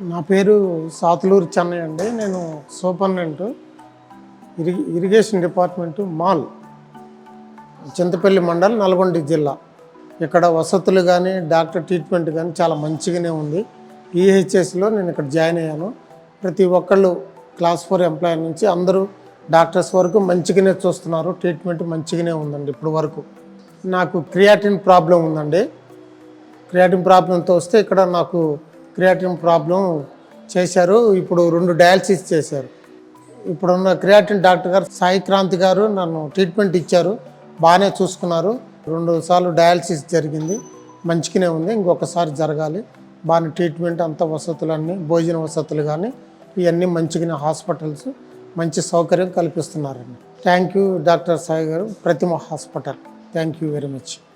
నా పేరు సాతులూరు చెన్నై అండి. నేను సూపర్నెంట్ ఇరి ఇరిగేషన్ డిపార్ట్మెంటు మాల్ చింతపల్లి మండలం నల్గొండ జిల్లా. ఇక్కడ వసతులు కానీ డాక్టర్ ట్రీట్మెంట్ కానీ చాలా మంచిగానే ఉంది. ఈహెచ్ఎస్లో నేను ఇక్కడ జాయిన్ అయ్యాను. ప్రతి ఒక్కళ్ళు క్లాస్ ఫోర్ ఎంప్లాయీ నుంచి అందరూ డాక్టర్స్ వరకు మంచిగానే చూస్తున్నారు. ట్రీట్మెంట్ మంచిగానే ఉందండి ఇప్పుడు వరకు. నాకు క్రియాటిన్ ప్రాబ్లం ఉందండి. క్రియాటిన్ ప్రాబ్లంతో వస్తే ఇక్కడ నాకు క్రియాటిన్ ప్రాబ్లం చేశారు. ఇప్పుడు రెండు డయాలసిస్ చేశారు. ఇప్పుడున్న క్రియాటిన్ డాక్టర్ గారు సాయి క్రాంతి గారు నన్ను ట్రీట్మెంట్ ఇచ్చారు. బాగానే చూసుకున్నారు. రెండు సార్లు డయాలసిస్ జరిగింది. మంచిగానే ఉంది. ఇంకొకసారి జరగాలి. బాగానే ట్రీట్మెంట్ అంత వసతులన్నీ భోజన వసతులు కానీ ఇవన్నీ మంచిగానే హాస్పిటల్స్ మంచి సౌకర్యం కల్పిస్తున్నారండి. థ్యాంక్ యూ డాక్టర్ సాయి గారు. Pratima hospital. Thank you very much.